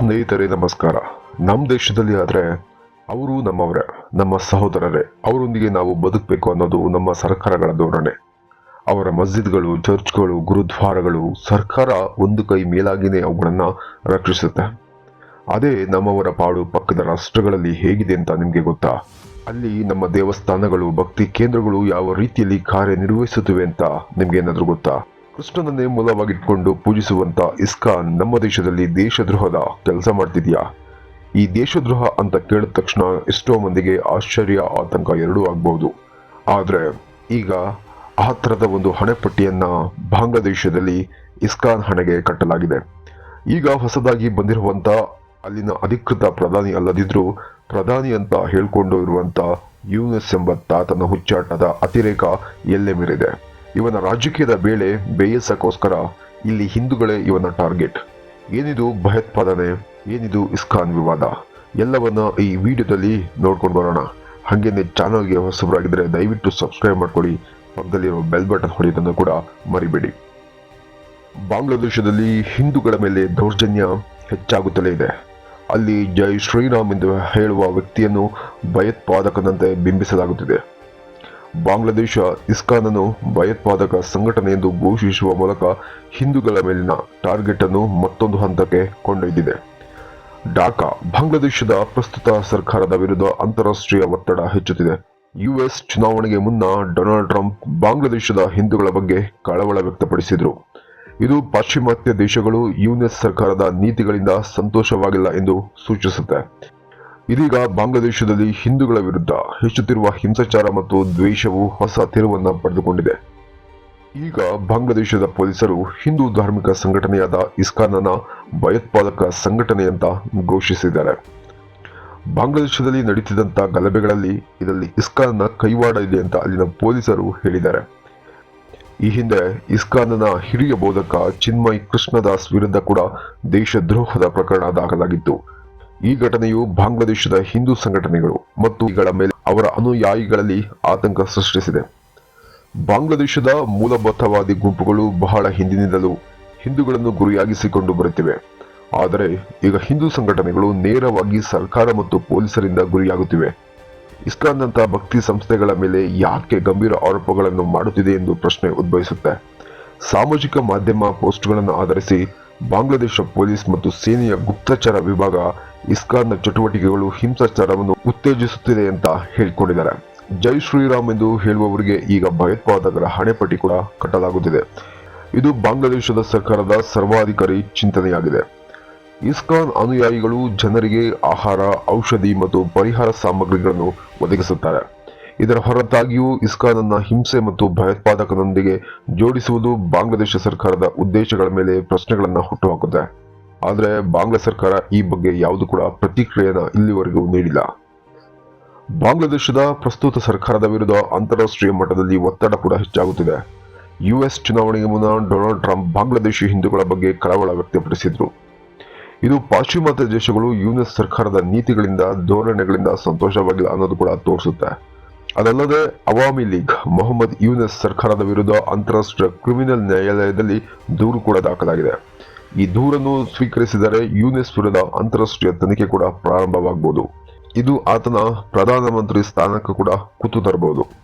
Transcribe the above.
ಸ್ನೇಹಿತರೆ, ನಮಸ್ಕಾರ. ನಮ್ಮ ದೇಶದಲ್ಲಿ ಆದರೆ ಅವರು ನಮ್ಮವರೇ, ನಮ್ಮ ಸಹೋದರರೇ. ಅವರೊಂದಿಗೆ ನಾವು ಬದುಕಬೇಕು ಅನ್ನೋದು ನಮ್ಮ ಸರ್ಕಾರಗಳ ಧೋರಣೆ. ಅವರ ಮಸ್ಜಿದ್ಗಳು, ಚರ್ಚ್ಗಳು, ಗುರುದ್ವಾರಗಳು ಸರ್ಕಾರ ಒಂದು ಕೈ ಮೇಲಾಗಿನೇ ಅವುಗಳನ್ನು ರಕ್ಷಿಸುತ್ತೆ. ಅದೇ ನಮ್ಮವರ ಪಾಡು ಪಕ್ಕದ ರಾಷ್ಟ್ರಗಳಲ್ಲಿ ಹೇಗಿದೆ ಅಂತ ನಿಮಗೆ ಗೊತ್ತಾ? ಅಲ್ಲಿ ನಮ್ಮ ದೇವಸ್ಥಾನಗಳು, ಭಕ್ತಿ ಕೇಂದ್ರಗಳು ಯಾವ ರೀತಿಯಲ್ಲಿ ಕಾರ್ಯನಿರ್ವಹಿಸುತ್ತಿವೆ ಅಂತ ನಿಮ್ಗೆ ಏನಾದರೂ ಗೊತ್ತಾ? ಕೃಷ್ಣನನ್ನೇ ಮೂಲವಾಗಿಟ್ಕೊಂಡು ಪೂಜಿಸುವಂತ ಇಸ್ಕಾನ್ ನಮ್ಮ ದೇಶದಲ್ಲಿ ದೇಶದ್ರೋಹದ ಕೆಲಸ ಮಾಡ್ತಿದ್ಯಾ? ಈ ದೇಶದ್ರೋಹ ಅಂತ ಕೇಳಿದ ತಕ್ಷಣ ಎಷ್ಟೋ ಮಂದಿಗೆ ಆಶ್ಚರ್ಯ, ಆತಂಕ ಎರಡೂ ಆಗ್ಬಹುದು. ಆದರೆ ಈಗ ಆ ಥರದ ಒಂದು ಹಣೆಪಟ್ಟಿಯನ್ನು ಬಾಂಗ್ಲಾದೇಶದಲ್ಲಿ ಇಸ್ಕಾನ್ ಹಣೆಗೆ ಕಟ್ಟಲಾಗಿದೆ. ಈಗ ಹೊಸದಾಗಿ ಬಂದಿರುವಂತ ಅಲ್ಲಿನ ಅಧಿಕೃತ ಪ್ರಧಾನಿ ಅಲ್ಲದಿದ್ದರೂ ಪ್ರಧಾನಿ ಅಂತ ಹೇಳ್ಕೊಂಡು ಇರುವಂತ ಯೂನಿಸ್ ಎಂಬ ತಾತನ ಹುಚ್ಚಾಟದ ಅತಿರೇಕ ಎಲ್ಲೆ ಮೀರಿದೆ ಇವನ ರಾಜಕೀಯದ ಬೇಳೆ ಬೇಯಿಸಕ್ಕೋಸ್ಕರ ಇಲ್ಲಿ ಹಿಂದೂಗಳೇ ಇವನ ಟಾರ್ಗೆಟ್. ಏನಿದು ಭಯೋತ್ಪಾದನೆ, ಏನಿದು ಇಸ್ಕಾನ್ ವಿವಾದ? ಎಲ್ಲವನ್ನ ಈ ವಿಡಿಯೋದಲ್ಲಿ ನೋಡ್ಕೊಂಡು ಬರೋಣ. ಹಾಗೇನೆ ಚಾನಲ್ಗೆ ಹೊಸಬರಾಗಿದ್ದರೆ ದಯವಿಟ್ಟು ಸಬ್ಸ್ಕ್ರೈಬ್ ಮಾಡ್ಕೊಳ್ಳಿ. ಪಕ್ಕದಲ್ಲಿರೋ ಬೆಲ್ ಬಟನ್ ಹೊಡೆಯೋದನ್ನು ಕೂಡ ಮರಿಬೇಡಿ. ಬಾಂಗ್ಲಾದೇಶದಲ್ಲಿ ಹಿಂದೂಗಳ ಮೇಲೆ ದೌರ್ಜನ್ಯ ಹೆಚ್ಚಾಗುತ್ತಲೇ ಇದೆ. ಅಲ್ಲಿ ಜೈ ಶ್ರೀರಾಮ್ ಎಂದು ಹೇಳುವ ವ್ಯಕ್ತಿಯನ್ನು ಭಯೋತ್ಪಾದಕನಂತೆ ಬಿಂಬಿಸಲಾಗುತ್ತಿದೆ. ಬಾಂಗ್ಲಾದೇಶ ಇಸ್ಕಾನನ್ನು ಭಯೋತ್ಪಾದಕ ಸಂಘಟನೆ ಎಂದು ಘೋಷಿಸುವ ಮೂಲಕ ಹಿಂದೂಗಳ ಮೇಲಿನ ಟಾರ್ಗೆಟ್ ಅನ್ನು ಮತ್ತೊಂದು ಹಂತಕ್ಕೆ ಕೊಂಡೊಯ್ದಿದೆ. ಢಾಕಾ, ಬಾಂಗ್ಲಾದೇಶದ ಪ್ರಸ್ತುತ ಸರ್ಕಾರದ ವಿರುದ್ಧ ಅಂತಾರಾಷ್ಟ್ರೀಯ ಒತ್ತಡ ಹೆಚ್ಚುತ್ತಿದೆ. ಯುಎಸ್ ಚುನಾವಣೆಗೆ ಮುನ್ನ ಡೊನಾಲ್ಡ್ ಟ್ರಂಪ್ ಬಾಂಗ್ಲಾದೇಶದ ಹಿಂದೂಗಳ ಬಗ್ಗೆ ಕಳವಳ ವ್ಯಕ್ತಪಡಿಸಿದರು. ಇದು ಪಾಶ್ಚಿಮಾತ್ಯ ದೇಶಗಳು ಯುಎಸ್ ಸರ್ಕಾರದ ನೀತಿಗಳಿಂದ ಸಂತೋಷವಾಗಿಲ್ಲ ಎಂದು ಸೂಚಿಸುತ್ತೆ. ಇದೀಗ ಬಾಂಗ್ಲಾದೇಶದಲ್ಲಿ ಹಿಂದೂಗಳ ವಿರುದ್ಧ ಹೆಚ್ಚುತ್ತಿರುವ ಹಿಂಸಾಚಾರ ಮತ್ತು ದ್ವೇಷವು ಹೊಸ ತಿರುವನ್ನು ಪಡೆದುಕೊಂಡಿದೆ. ಈಗ ಬಾಂಗ್ಲಾದೇಶದ ಪೊಲೀಸರು ಹಿಂದೂ ಧಾರ್ಮಿಕ ಸಂಘಟನೆಯಾದ ಇಸ್ಕಾನ್ನ ಭಯೋತ್ಪಾದಕ ಸಂಘಟನೆ ಅಂತ ಘೋಷಿಸಿದ್ದಾರೆ. ಬಾಂಗ್ಲಾದೇಶದಲ್ಲಿ ನಡೆಯುತ್ತಿದ್ದಂಥ ಗಲಭೆಗಳಲ್ಲಿ ಇದರಲ್ಲಿ ಇಸ್ಕಾನ್ನ ಕೈವಾಡ ಇದೆ ಅಂತ ಅಲ್ಲಿನ ಪೊಲೀಸರು ಹೇಳಿದ್ದಾರೆ. ಈ ಹಿಂದೆ ಇಸ್ಕಾನ್ನ ಹಿರಿಯ ಬೋಧಕ ಚಿನ್ಮಯ್ ಕೃಷ್ಣದಾಸ್ ವಿರುದ್ಧ ಕೂಡ ದೇಶದ್ರೋಹದ ಪ್ರಕರಣ ದಾಖಲಾಗಿತ್ತು. ಈ ಘಟನೆಯು ಬಾಂಗ್ಲಾದೇಶದ ಹಿಂದೂ ಸಂಘಟನೆಗಳು ಮತ್ತು ಇಗಳ ಮೇಲೆ ಅವರ ಅನುಯಾಯಿಗಳಲ್ಲಿ ಆತಂಕ ಸೃಷ್ಟಿಸಿದೆ. ಬಾಂಗ್ಲಾದೇಶದ ಮೂಲಭೂತವಾದಿ ಗುಂಪುಗಳು ಬಹಳ ಹಿಂದಿನಿಂದಲೂ ಹಿಂದೂಗಳನ್ನು ಗುರಿಯಾಗಿಸಿಕೊಂಡು ಬರುತ್ತಿವೆ. ಆದರೆ ಈಗ ಹಿಂದೂ ಸಂಘಟನೆಗಳು ನೇರವಾಗಿ ಸರ್ಕಾರ ಮತ್ತು ಪೊಲೀಸರಿಂದ ಗುರಿಯಾಗುತ್ತಿವೆ. ಇಸ್ಲಾಂನಂತಹ ಭಕ್ತಿ ಸಂಸ್ಥೆಗಳ ಮೇಲೆ ಯಾಕೆ ಗಂಭೀರ ಆರೋಪಗಳನ್ನು ಮಾಡುತ್ತಿದೆ ಎಂದು ಪ್ರಶ್ನೆ ಉದ್ಭವಿಸುತ್ತೆ. ಸಾಮಾಜಿಕ ಮಾಧ್ಯಮ ಪೋಸ್ಟ್ಗಳನ್ನು ಆಧರಿಸಿ ಬಾಂಗ್ಲಾದೇಶ ಪೊಲೀಸ್ ಮತ್ತು ಸೇನೆಯ ಗುಪ್ತಚರ ವಿಭಾಗ ಇಸ್ಕಾನ್ನ ಚಟುವಟಿಕೆಗಳು ಹಿಂಸಾಚಾರವನ್ನು ಉತ್ತೇಜಿಸುತ್ತಿದೆ ಅಂತ ಹೇಳಿಕೊಂಡಿದ್ದಾರೆ. ಜೈ ಶ್ರೀರಾಮ್ ಎಂದು ಹೇಳುವವರಿಗೆ ಈಗ ಭಯೋತ್ಪಾದಕರ ಹಣೆಪಟ್ಟಿ ಕೂಡ ಕಟ್ಟಲಾಗುತ್ತಿದೆ. ಇದು ಬಾಂಗ್ಲಾದೇಶದ ಸರ್ಕಾರದ ಸರ್ವಾಧಿಕಾರಿ ಚಿಂತನೆಯಾಗಿದೆ. ಇಸ್ಕಾನ್ ಅನುಯಾಯಿಗಳು ಜನರಿಗೆ ಆಹಾರ, ಔಷಧಿ ಮತ್ತು ಪರಿಹಾರ ಸಾಮಗ್ರಿಗಳನ್ನು ಒದಗಿಸುತ್ತಾರೆ. ಇದರ ಹೊರತಾಗಿಯೂ ಇಸ್ಕಾನ್ ಅನ್ನ ಹಿಂಸೆ ಮತ್ತು ಭಯೋತ್ಪಾದಕನೊಂದಿಗೆ ಜೋಡಿಸುವುದು ಬಾಂಗ್ಲಾದೇಶ ಸರ್ಕಾರದ ಉದ್ದೇಶಗಳ ಮೇಲೆ ಪ್ರಶ್ನೆಗಳನ್ನು ಹುಟ್ಟುಹಾಕುತ್ತೆ. ಆದರೆ ಬಾಂಗ್ಲಾ ಸರ್ಕಾರ ಈ ಬಗ್ಗೆ ಯಾವುದು ಕೂಡ ಪ್ರತಿಕ್ರಿಯೆನ ಇಲ್ಲಿವರೆಗೂ ನೀಡಿಲ್ಲ. ಬಾಂಗ್ಲಾದೇಶದ ಪ್ರಸ್ತುತ ಸರ್ಕಾರದ ವಿರುದ್ಧ ಅಂತಾರಾಷ್ಟ್ರೀಯ ಮಟ್ಟದಲ್ಲಿ ಒತ್ತಡ ಕೂಡ ಹೆಚ್ಚಾಗುತ್ತಿದೆ. ಯುಎಸ್ ಚುನಾವಣೆಗೆ ಮುನ್ನ ಡೊನಾಲ್ಡ್ ಟ್ರಂಪ್ ಬಾಂಗ್ಲಾದೇಶಿ ಹಿಂದೂಗಳ ಬಗ್ಗೆ ಕಳವಳ ವ್ಯಕ್ತಪಡಿಸಿದರು. ಇದು ಪಾಶ್ಚಿಮಾತ್ಯ ದೇಶಗಳು ಯುಎಸ್ ಸರ್ಕಾರದ ನೀತಿಗಳಿಂದ, ಧೋರಣೆಗಳಿಂದ ಸಂತೋಷವಾಗಿಲ್ಲ ಅನ್ನೋದು ಕೂಡ ತೋರಿಸುತ್ತೆ. ಅದಲ್ಲದೆ ಅವಾಮಿ ಲೀಗ್ ಮೊಹಮ್ಮದ್ ಯೂನಸ್ ಸರ್ಕಾರದ ವಿರುದ್ಧ ಅಂತಾರಾಷ್ಟ್ರೀಯ ಕ್ರಿಮಿನಲ್ ನ್ಯಾಯಾಲಯದಲ್ಲಿ ದೂರು ಕೂಡ ದಾಖಲಾಗಿದೆ. ಈ ದೂರನ್ನು ಸ್ವೀಕರಿಸಿದರೆ ಯೂನೆಸ್ ವಿರುದ್ಧ ಅಂತಾರಾಷ್ಟ್ರೀಯ ತನಿಖೆ ಕೂಡ ಪ್ರಾರಂಭವಾಗಬಹುದು. ಇದು ಆತನ ಪ್ರಧಾನಮಂತ್ರಿ ಸ್ಥಾನಕ್ಕೂ ಕೂಡ ಕುತ್ತು ತರಬಹುದು.